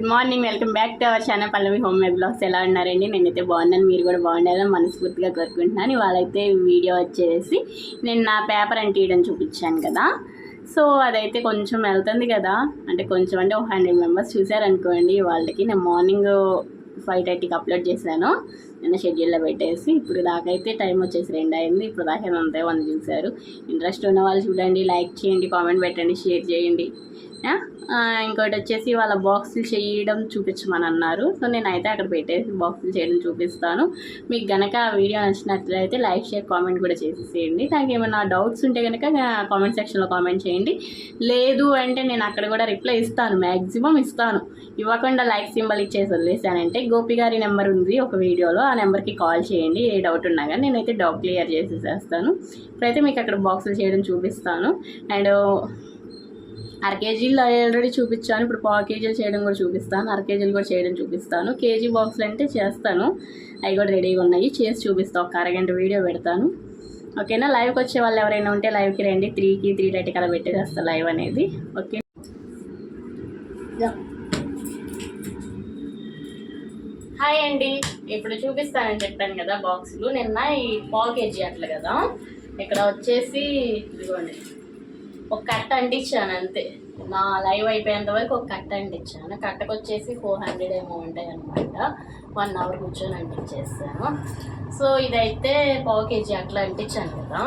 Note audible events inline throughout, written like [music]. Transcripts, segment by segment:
Good morning welcome back to our channel Pallavi homemade blogs. ఎలా ఉన్నారండి? నేనైతే బాగున్నాను మీరు కూడా బాగుండాలని మనస్ఫూర్తిగా కోరుకుంటున్నాను. ఇవాళైతే వీడియో వచ్చేసి నేను నా పేపర్ అంటీయడం చూపించాను కదా. సో అదైతే కొంచెం వెళ్తుంది కదా. అంటే కొంచెం అంటే ఒక హండ్రెడ్ మెంబర్స్ చూసారనుకోండి వాళ్ళకి నేను మార్నింగ్ ఫైవ్ థర్టీకి అప్లోడ్ చేశాను. నేను షెడ్యూల్లో పెట్టేసి ఇప్పుడు దాకైతే టైం వచ్చేసి రెండు అయింది. ఇప్పుడు దాకా అంతే వంద చూశారు. ఇంట్రెస్ట్ ఉన్న వాళ్ళు చూడండి లైక్ చేయండి కామెంట్ పెట్టండి షేర్ చేయండి. ఇంకోటి వచ్చేసి వాళ్ళ బాక్సులు చేయడం చూపించమని అన్నారు సో నేనైతే అక్కడ పెట్టేసి బాక్సులు చేయడం చూపిస్తాను. మీకు గనక ఆ వీడియో నచ్చినట్లయితే లైక్ షేర్ కామెంట్ కూడా చేసేసేయండి. నాకు ఏమైనా డౌట్స్ ఉంటే కనుక కామెంట్ సెక్షన్లో కామెంట్ చేయండి. లేదు అంటే నేను అక్కడ కూడా రిప్లై ఇస్తాను మ్యాక్సిమం ఇస్తాను. ఇవ్వకుండా లైక్ సింబల్ ఇచ్చేసి వదిలేసానంటే గోపి గారి నెంబర్ ఉంది ఒక వీడియోలో ఆ నెంబర్కి కాల్ చేయండి ఏ డౌట్ ఉన్నా కానీ నేనైతే డౌట్ క్లియర్ చేసేసేస్తాను. ఇప్పుడైతే మీకు అక్కడ బాక్సులు చేయడం చూపిస్తాను. అండ్ అర కేజీలు ఆల్రెడీ చూపించాను ఇప్పుడు పావు కేజీలు చేయడం కూడా చూపిస్తాను అర కేజీలు కూడా చేయడం చూపిస్తాను. కేజీ బాక్సులు అంటే చేస్తాను. అవి కూడా రెడీగా ఉన్నాయి చేసి చూపిస్తాను ఒక అరగంట వీడియో పెడతాను. ఓకేనా? లైవ్కి వచ్చే వాళ్ళు ఎవరైనా ఉంటే లైవ్కి రండి త్రీకి త్రీ థర్టీకి అలా పెట్టేసేస్తా లైవ్ అనేది. ఓకే? హాయ్ అండి. ఇప్పుడు చూపిస్తానని చెప్పాను కదా బాక్సులు నిన్న ఈ పావు కేజీ అట్లా కదా. ఇక్కడ వచ్చేసి ఇదిగోండి. ఒక కట్ట అంటించాను అంతే. నా లైవ్ అయిపోయేంత వరకు ఒక కట్ట అంటించాను. కట్టకు వచ్చేసి ఫోర్ హండ్రెడ్ ఏమో ఉంటాయి అనమాట వన్ అవర్ కూర్చొని అంటించేస్తాను సో ఇదైతే పావు కేజీ అట్లా అంటించాను కదా.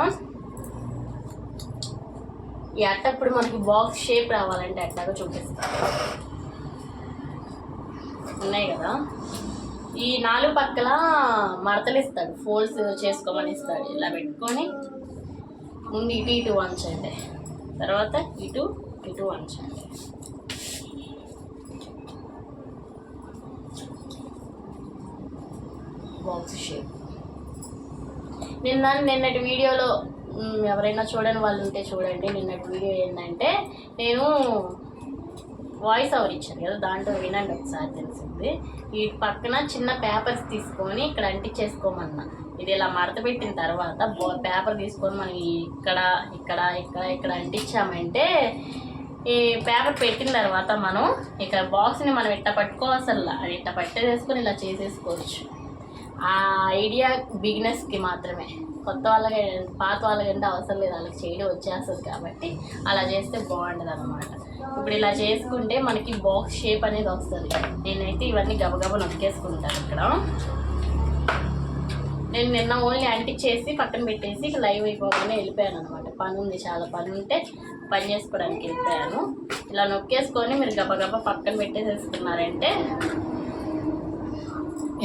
ఈ అట్ట ఇప్పుడు మనకి బాక్స్ షేప్ రావాలంటే అట్లాగా చూపిస్తాను. ఉన్నాయి కదా. ఈ నాలుగు పక్కల మడతలు ఇస్తాడు ఫోల్డ్స్ చేసుకోమని ఇస్తాడు. ఇలా పెట్టుకొని ముందు ఇటు ఇటు వంచండి. తర్వాత ఇటు ఇటు వంచండి. బాక్స్ షేప్ నిన్న నిన్నటి వీడియోలో ఎవరైనా చూడని వాళ్ళు ఉంటే చూడండి. నిన్నటి వీడియో ఏంటంటే నేను వాయిస్ ఓవర్ ఇచ్చాను కదా దాంట్లో వినండి ఒకసారి తెలిసింది. ఈ పక్కన చిన్న పేపర్స్ తీసుకొని ఇక్కడ అంటించేసుకోమన్నా. ఇది ఇలా మడత పెట్టిన తర్వాత బో- పేపర్ తీసుకొని మనం ఇక్కడ ఇక్కడ ఇక్కడ ఇక్కడ అంటించామంటే ఈ పేపర్ పెట్టిన తర్వాత మనం ఇక్కడ బాక్స్ని మనం ఇట్ట పట్టుకోవసల్లా అది ఇట్ట పట్టేసేసుకొని ఇలా చేసేసుకోవచ్చు. ఆ ఐడియా బిగినెస్కి మాత్రమే. కొత్త వాళ్ళకి పాత వాళ్ళకంటే అవసరం లేదు. వాళ్ళకి చేయడం వచ్చేస్తుంది కాబట్టి అలా చేస్తే బాగుంటుంది అనమాట ఇప్పుడు ఇలా చేసుకుంటే మనకి బాక్స్ షేప్ అనేది వస్తుంది. నేనైతే ఇవన్నీ గబగబా నొక్కేసుకుంటాను ఇక్కడ. నేను నిన్న ఓన్లీ అంటించేసి పక్కన పెట్టేసి ఇక లైవ్ అయిపోగానే వెళ్ళిపోయాను అనమాట పని ఉంది చాలా పని ఉంటే పని చేసుకోవడానికి వెళ్ళిపోయాను. ఇలా నొక్కేసుకొని మీరు గబగబా పక్కన పెట్టేసేసుకున్నారంటే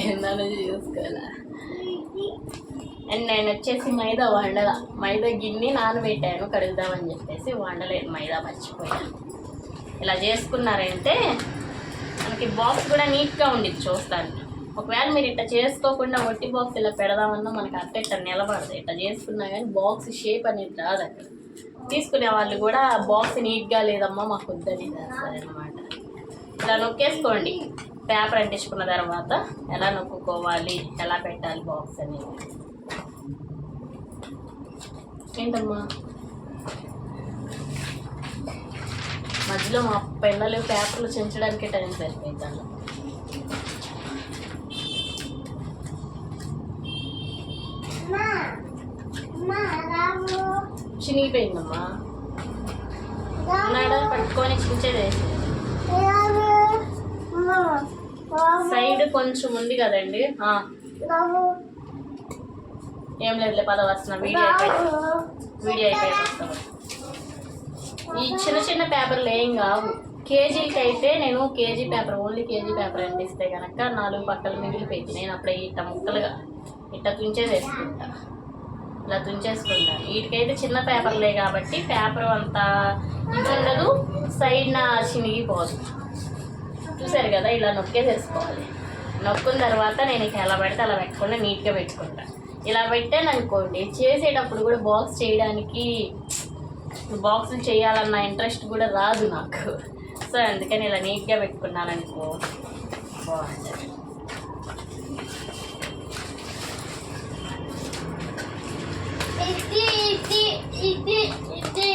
ఏందని చూసుకోవాలి? అండ్ నేను వచ్చేసి మైదా వండల మైదా గిన్నె నానబెట్టాను కడుగుదామని చెప్పేసి వండలేదు. మైదా మర్చిపోయాను. ఇలా చేసుకున్నారంటే మనకి బాక్స్ కూడా నీట్గా ఉండిద్ది చూస్తాను ఒకవేళ మీరు ఇట్లా చేసుకోకుండా ఒట్టి బాక్స్ ఇలా పెడదామన్నా మనకి అట్ట ఇట్లా నిలబడదు. ఇట్లా చేసుకున్నా కానీ బాక్స్ షేప్ అనేది రాదు అక్కడ. తీసుకునే వాళ్ళు కూడా బాక్స్ నీట్గా లేదమ్మా మాకు వద్దని చేస్తారనమాట ఇలా నొక్కేసుకోండి. పేపర్ అంటించుకున్న తర్వాత ఎలా నొక్కుకోవాలి ఎలా పెట్టాలి బాక్స్ అనేది. ఏంటమ్మా? మధ్యలో మా పిల్లలు పేపర్లు చించడానికి టైం సరిపోయింది దానిలో చినిగిపోయిందమ్మా. ఉన్నాడా పట్టుకొని చించేదేసి సైడ్ కొంచెం ఉంది కదండి. ఏం లేదులే పద వచ్చిన వీడియో అయిపోయింది. వీడియో అయిపోయింది. ఈ చిన్న చిన్న పేపర్లు ఏం కావు. కేజీకి అయితే నేను KG paper only KG paper అందిస్తే కనుక నాలుగు పక్కలు మిగిలిపోయింది నేను అప్పుడే ఇట్ట ముక్కలుగా ఇట్ట తుంచేసి వేసుకుంటా ఇలా తుంచేసుకుంటాను వీటికైతే చిన్న పేపర్లే కాబట్టి పేపర్ అంత ఇది ఉండదు సైడ్ నా చినిగిపోదు చూసారు కదా ఇలా నొక్కేసేసుకోవాలి. నొక్కున్న తర్వాత నేను ఇక ఎలా పెడితే అలా పెట్టకుండా నీట్గా పెట్టుకుంటా. ఇలా పెట్టాను అనుకోండి చేసేటప్పుడు కూడా బాక్స్ చేయడానికి బాక్సులు చేయాలన్న ఇంట్రెస్ట్ కూడా రాదు నాకు సో అందుకని ఇలా నీట్గా పెట్టుకున్నాను అనుకో బాగుంది ఇది ఇది ఇది ఇది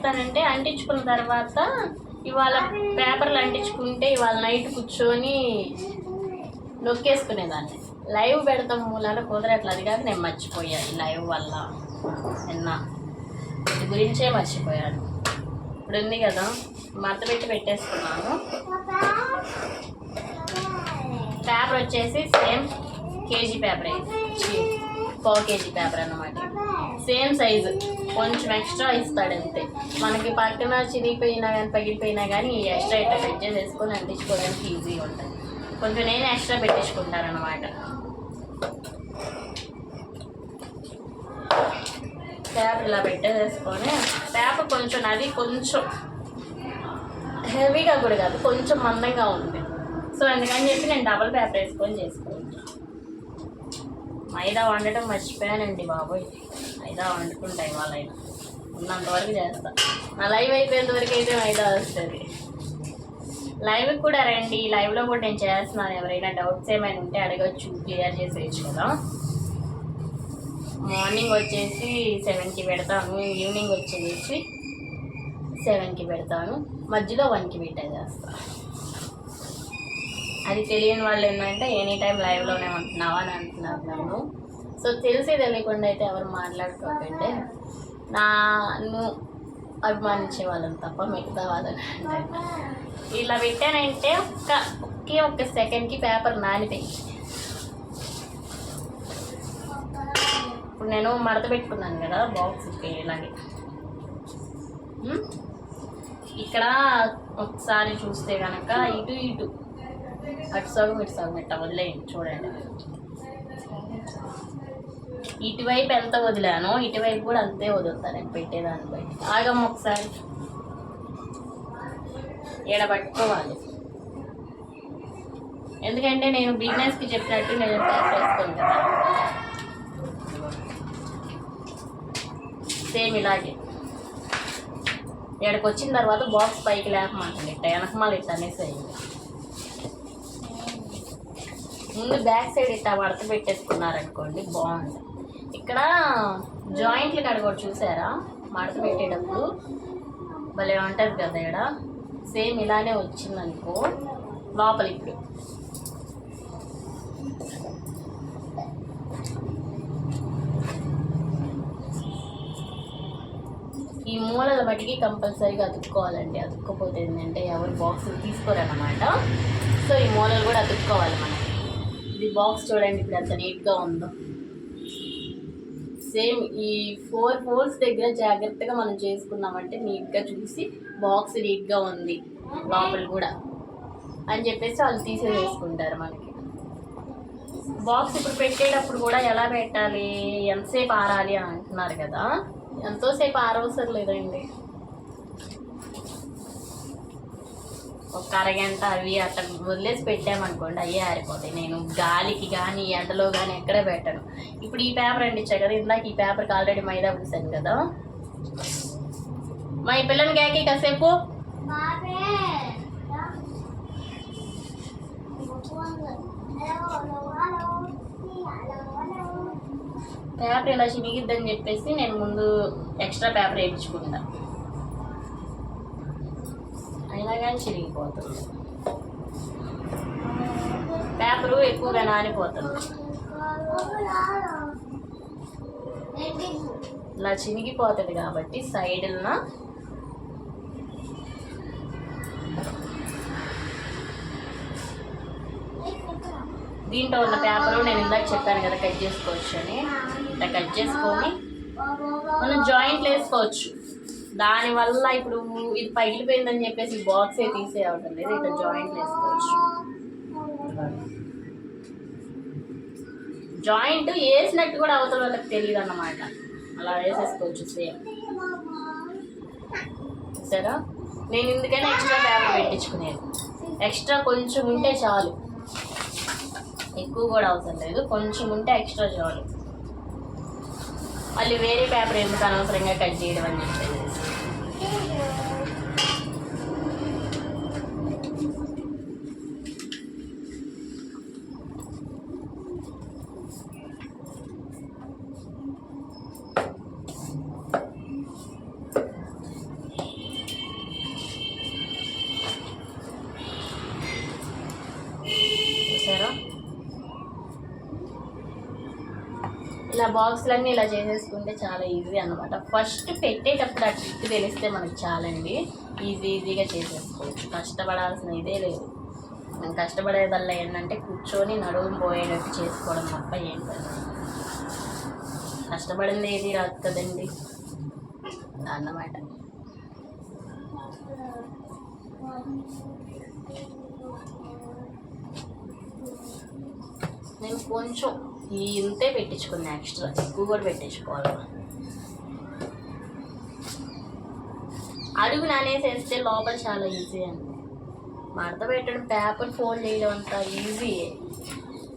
చేస్తానంటే అంటించుకున్న తర్వాత ఇవాళ పేపర్లు అంటించుకుంటే ఇవాళ నైట్ కూర్చొని నొక్కేసుకునేదాన్ని. లైవ్ పెడతాం మూలాన కుదరట్లేదు అది నేను మర్చిపోయాను లైవ్ వల్ల. నిన్న గురించే మర్చిపోయాను. ఇప్పుడు ఉంది కదా మడత పెట్టి పెట్టేసుకున్నాను. పేపర్ వచ్చేసి సేమ్ కేజీ పేపర్. పావు కేజీ పేపర్ అన్నమాట. Same size. కొంచెం ఎక్స్ట్రా ఇస్తాడు అంతే మనకి పక్కన చిరిగిపోయినా కానీ పగిలిపోయినా కానీ ఈ ఎక్స్ట్రా ఇట్లా కట్ చేసేసుకొని అంటించుకోవడానికి ఈజీగా ఉంటుంది. కొంచెం నేను ఎక్స్ట్రా పెట్టించుకుంటాను అనమాట పేపర్ ఇలా పెట్టేసేసుకొని పేపర్ కొంచెం అది కొంచెం హెవీగా కూడా కాదు కొంచెం మందంగా ఉంది సో అందుకని చెప్పి నేను డబల్ పేపర్ వేసుకొని చేసుకుంటాను మైదా వండటం మర్చిపోయానండి బాబోయ్. మైదా వండుకుంటాయి మా అయినా ఉన్నంత వరకు చేస్తా. నా లైవ్ అయిపోయేంత వరకు అయితే మైదా వస్తుంది. లైవ్కి కూడా రండి. లైవ్లో కూడా నేను చేస్తున్నాను. ఎవరైనా డౌట్స్ ఏమైనా ఉంటే అడగచ్చు. క్లియర్ చేసేయచ్చు కదా. మార్నింగ్ వచ్చేసి సెవెన్కి పెడతాను. ఈవినింగ్ వచ్చేసి సెవెన్కి పెడతాను. మధ్యలో వన్కి పెట్టేసేస్తాను అది తెలియని వాళ్ళు ఏంటంటే ఎనీ టైం లైవ్లోనే ఉంటున్నావా? అని అంటున్నారు నన్ను. సో తెలిసి తెలియకుండా అయితే ఎవరు మాట్లాడుకోకండి. నాను అభిమానించే వాళ్ళని తప్ప మిగతా వాళ్ళని ఇలా పెట్టానంటే ఒక్క ఒకే ఒక్క సెకండ్కి పేపర్ నానిపోయి ఇప్పుడు నేను మడత పెట్టుకున్నాను కదా బాక్స్కి ఇలాగే. ఇక్కడ ఒకసారి చూస్తే కనుక ఇటు ఇటు. అటు సగం ఇటు సగం ఇట్లా వదిలేయండి చూడండి. ఇటువైపు ఎంత వదిలానో ఇటువైపు కూడా అంతే వదులుతాను నేను పెట్టేదాన్ని బట్టి. ఆగమ్మ ఒకసారి. ఎడ పట్టుకోవాలి ఎందుకంటే నేను బిజినెస్కి చెప్పినట్టు నేను తయారు చేసుకోను కదా. సేమ్ ఇలాగే. ఇక్కడికి వచ్చిన తర్వాత బాక్స్ పైకి లేకమంటుంది ఇట్ట వెనకమాల ఇట్ట అనేసి అయింది. ముందు బ్యాక్ సైడ్ ఇట్లా వడత పెట్టేసుకున్నారనుకోండి బాగుంది ఇక్కడ జాయింట్లు కాడ కూడా చూసారా? మడత పెట్టేటప్పుడు భలే ఉంటుంది కదా ఇక్కడ సేమ్ ఇలానే వచ్చిందనుకో లోపల ఇప్పుడు ఈ మూలల బట్టికి కంపల్సరీగా అతుక్కోవాలండి. అతుక్కపోతే ఏంటంటే ఎవరు బాక్స్ తీసుకోరన్నమాట. సో ఈ మూలలు కూడా అతుక్కోవాలి మనం. ఇది బాక్స్ చూడండి ఇప్పుడు ఎంత నీట్గా ఉందో. సేమ్ ఈ ఫోర్ ఫోల్స్ దగ్గర జాగ్రత్తగా మనం చేసుకున్నామంటే నీట్గా చూసి బాక్స్ నీట్గా ఉంది. లోపల కూడా. అని చెప్పేసి వాళ్ళు తీసేసుకుంటారు మనకి. బాక్స్ ఇప్పుడు పెట్టేటప్పుడు కూడా ఎలా పెట్టాలి? ఎంతసేపు ఆరాలి అని అంటున్నారు కదా? ఎంతోసేపు ఆరవసరం లేదండి. ఒక అరగంట అవి అట్లా వదిలేసి పెట్టామనుకోండి అయ్యే ఆరిపోతాయి. నేను గాలికి కానీ ఎండలో కానీ ఎక్కడ పెట్టను. ఇప్పుడు ఈ పేపర్ అండి కదా ఇందాక ఈ పేపర్కి ఆల్రెడీ మైదా పూసాను కదా. మా ఈ పిల్లని గాకి కాసేపు. పేపర్ ఇలా చినిగిద్దని చెప్పేసి నేను ముందు ఎక్స్ట్రా పేపర్ వేయించుకుంటా. అయినా కానీ చిరిగిపోతుంది. పేపరు ఎక్కువగా నానిపోతుంది. ఇలా చినిగిపోతుంది కాబట్టి సైడ్న దీంట్లో ఉన్న పేపరు నేను ఇందాక చెప్పాను కదా కట్ చేసుకోవచ్చు అని. ఇట్లా కట్ చేసుకొని మనం జాయింట్లు వేసుకోవచ్చు. దానివల్ల ఇప్పుడు ఇది పగిలిపోయిందని చెప్పేసి బాక్సే తీసే అవటం లేదు. ఇట్లా జాయింట్ వేసుకోవచ్చు. జాయింట్ వేసినట్టు కూడా అవతల వాళ్ళకి తెలియదు అన్నమాట అలా వేసేసుకోవచ్చు సేమ్. సరే నేను ఇందుకైనా ఎక్స్ట్రా పేపర్ పెట్టించుకునేది. ఎక్స్ట్రా కొంచెం ఉంటే చాలు. ఎక్కువ కూడా అవసరం లేదు. కొంచెం ఉంటే ఎక్స్ట్రా చాలు. మళ్ళీ వేరే పేపర్ ఎందుకు అనవసరంగా కట్ చేయడం అని చెప్పేది బాక్స్లన్నీ ఇలా చేసేసుకుంటే చాలా ఈజీ అన్నమాట. ఫస్ట్ పెట్టేటప్పుడు ఆ ట్రిక్ తెలిస్తే మనకు చాలండి. ఈజీ ఈజీగా చేసేసుకోవచ్చు. కష్టపడాల్సిన ఇదే లేదు. మనం కష్టపడేదల్లా ఏంటంటే కూర్చొని నడుము పోయేటట్టు చేసుకోవడం తప్ప ఏం కష్టపడింది ఏది రాదు కదండి. అన్నమాట. నేను కొంచెం ఈ ఇంతే పెట్టించుకున్నా ఎక్స్ట్రా ఎక్కువ కూడా పెట్టించుకోవాలి? అడుగు నానేసేస్తే లోపల చాలా ఈజీ అండి మడత పెట్టడం పేపర్ ఫోల్డ్ చేయడం అంత ఈజీ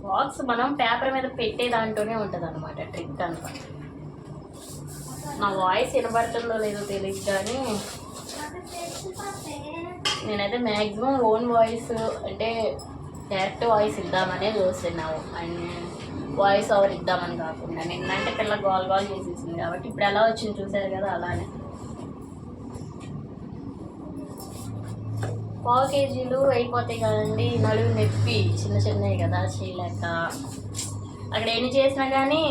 బాక్స్ మనం పేపర్ మీద పెట్టే దాంట్లోనే ఉంటుంది అనమాట ట్రిక్ అనమాట నా వాయిస్ వినబడుతుందో లేదో తెలియదు కానీ నేనైతే మ్యాక్సిమం ఓన్ వాయిస్ అంటే డైరెక్ట్ వాయిస్ ఇద్దామనే చూస్తున్నావు అండ్ వాయిస్ ఓవర్ ఇద్దామని కాకుండా నిన్నంటే పిల్ల గోల్ గోల్ చేసేసింది కాబట్టి ఇప్పుడు ఎలా వచ్చింది చూసారు కదా అలానే. పావు కేజీలు అయిపోతాయి కదండి నడువు నొప్పి చిన్న చిన్నవి కదా చేయలేక అక్కడ ఎన్ని చేసినా కానీ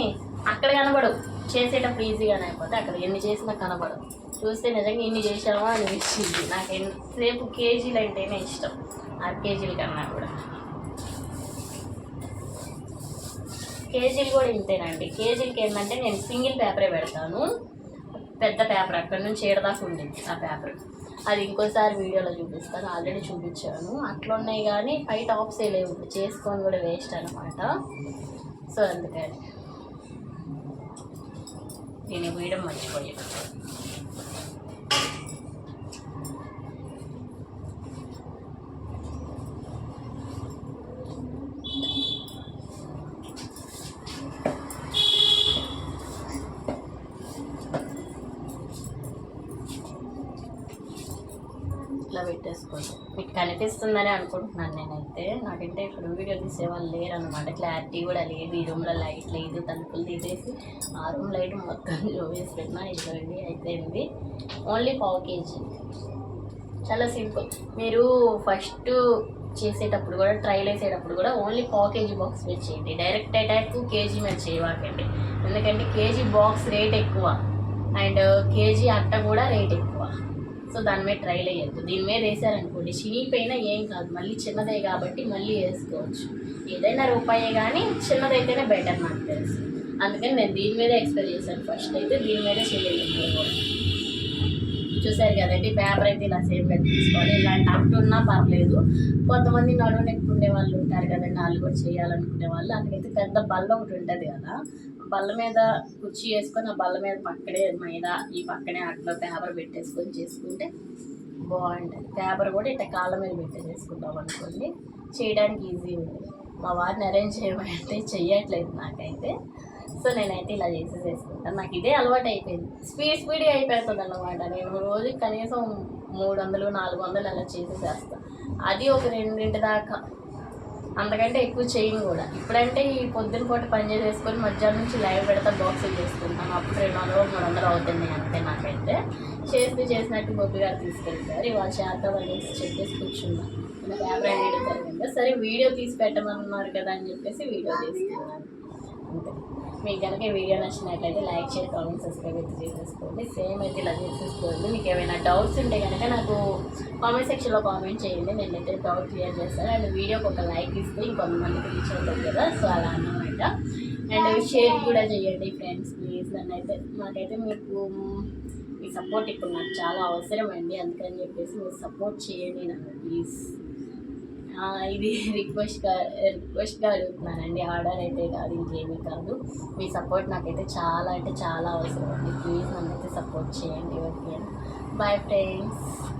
అక్కడ కనబడవు. చేసేటప్పుడు ఈజీగానే అయిపోతే అక్కడ ఎన్ని చేసినా కనబడవు. చూస్తే నిజంగా ఇన్ని చేసామా అనిపించింది నాకు ఎంతసేపు కేజీలు అంటేనే ఇష్టం. ఆరు కేజీల కన్నా కూడా. కేజీలు కూడా ఇంతేనండి. కేజీలకి ఏంటంటే నేను సింగిల్ పేపరే పెడతాను. పెద్ద పేపర్ అక్కడ నుంచి ఏడదాకా ఉండింది ఆ పేపర్. అది ఇంకోసారి వీడియోలో చూపిస్తాను. ఆల్రెడీ చూపించాను. అట్లా ఉన్నాయి కానీ పై టాప్సే లేవు. ఇప్పుడు చేసుకొని కూడా వేస్ట్ అనమాట సో అందుకని నేను వేయడం మర్చిపోయాను. ఇట్లా పెట్టేసుకోండి. మీకు కనిపిస్తుందని అనుకుంటున్నాను నేనైతే. నాకంటే ఇప్పుడు వీడియో తీసేవాళ్ళు లేరనమాట లేరు అనమాట క్లారిటీ కూడా లేదు. ఈ రూమ్లో లైట్ లేదు. తలుపులు తీసేసి ఆ రూమ్ లైట్ మొత్తం [laughs] వేసి పెట్టినా ఇది అయితే అయిపోయింది. ఓన్లీ పావు కేజీ. చాలా సింపుల్. మీరు ఫస్ట్ చేసేటప్పుడు కూడా ట్రైల్ వేసేటప్పుడు కూడా ఓన్లీ పావు కేజీ బాక్స్ మీద చేయండి. డైరెక్ట్ అటాక్ కేజీ మీద చేయవాకండి ఎందుకంటే కేజీ బాక్స్ రేట్ ఎక్కువ. అండ్ కేజీ అట్ట కూడా రేట్ ఎక్కువ. సో దాని మీద ట్రైల్ వేయద్దు దీని మీద వేసారనుకోండి చినిగిపోయినా ఏం కాదు. మళ్ళీ చిన్నదే కాబట్టి మళ్ళీ వేసుకోవచ్చు. ఏదైనా రూపాయే కానీ చిన్నదైతేనే బెటర్ నాకు తెలుసు. అందుకని నేను దీని మీదే ఎక్స్పెక్ట్ చేశాను. ఫస్ట్ అయితే దీని మీదే చేయాలి చూసారు కదండి పేపర్ అయితే ఇలా సేఫ్గా తీసుకోవాలి. ఇలాంటి అప్పుడు ఉన్నా పర్లేదు. కొంతమంది నడువు నెక్కుండే వాళ్ళు ఉంటారు కదండి వాళ్ళు కూడా చేయాలనుకునే వాళ్ళు. అందుకైతే పెద్ద బల్ల ఒకటి ఉంటుంది కదా. బల్ల మీద కుర్చీ వేసుకొని ఆ బల్ల మీద పక్కనే మైదా ఈ పక్కనే అట్లా పేపర్ పెట్టేసుకొని చేసుకుంటే బాగుంటుంది. పేపర్ కూడా ఇట్లా కాళ్ళ మీద పెట్టేసేసుకుంటాం అనుకోండి. చేయడానికి ఈజీ ఉంది మా వారిని అరేంజ్ చేయమంటే చెయ్యట్లేదు నాకైతే. సో నేనైతే ఇలా చేసేసేసుకుంటాను నాకు ఇదే అలవాటు అయిపోయింది. స్పీడ్ స్పీడ్గా అయిపోతుంది అనమాట నేను రోజుకి కనీసం మూడు వందలు నాలుగు వందలు అలా చేసేసేస్తాను అది ఒక రెండింటి దాకా. అంతకంటే ఎక్కువ చేయను కూడా. ఇప్పుడంటే ఈ పొద్దున పూట పని చేసేసుకొని మధ్యాహ్నం నుంచి లైవ్ పెడతా బాక్సులు చేసుకుంటాను అప్పుడు రెండు వందలు మూడు వందలు అవుతుంది అంతే నాకైతే. చేస్తూ చేసినట్టు బొబ్బి గారు తీసుకెళ్తారు. ఇవాళ చేద్దాం అనేసి చెప్పేసి కూర్చున్నాను కెమెరా వీడియో సరే వీడియో తీసి పెట్టమన్నారు కదా అని చెప్పేసి వీడియో తీసుకున్నాను అంతే. మీకు కనుక వీడియో నచ్చినట్లయితే లైక్ చేసి కామెంట్ సబ్స్క్రైబ్ అయితే చేసేసుకోండి. సేమ్ అయితే ఇలా చేసేసుకోండి. మీకు ఏమైనా డౌట్స్ ఉంటే కనుక నాకు కామెంట్ సెక్షన్లో కామెంట్ చేయండి. నేనైతే డౌట్ క్లియర్ చేస్తాను. అండ్ వీడియోకి ఒక లైక్ ఇస్తే ఇంకొంతమందికి రీచ్ అవుతుంది కదా సో అలా అన్నమాట. అండ్ షేర్ కూడా చేయండి ఫ్రెండ్స్ ప్లీజ్ నన్ను అయితే నాకైతే మీకు మీ సపోర్ట్ ఇప్పుడు నాకు చాలా అవసరం అండి. అందుకని చెప్పేసి మీరు సపోర్ట్ చేయండి నాకు ప్లీజ్ ఇది రిక్వెస్ట్గా రిక్వెస్ట్గా అడుగుతున్నానండి. ఆర్డర్ అయితే కాదు ఇంకేమీ కాదు. మీ సపోర్ట్ నాకైతే చాలా అంటే చాలా అవసరం అండి. ప్లీజ్ నన్ను అయితే సపోర్ట్ చేయండి ఓకే. Bye friends.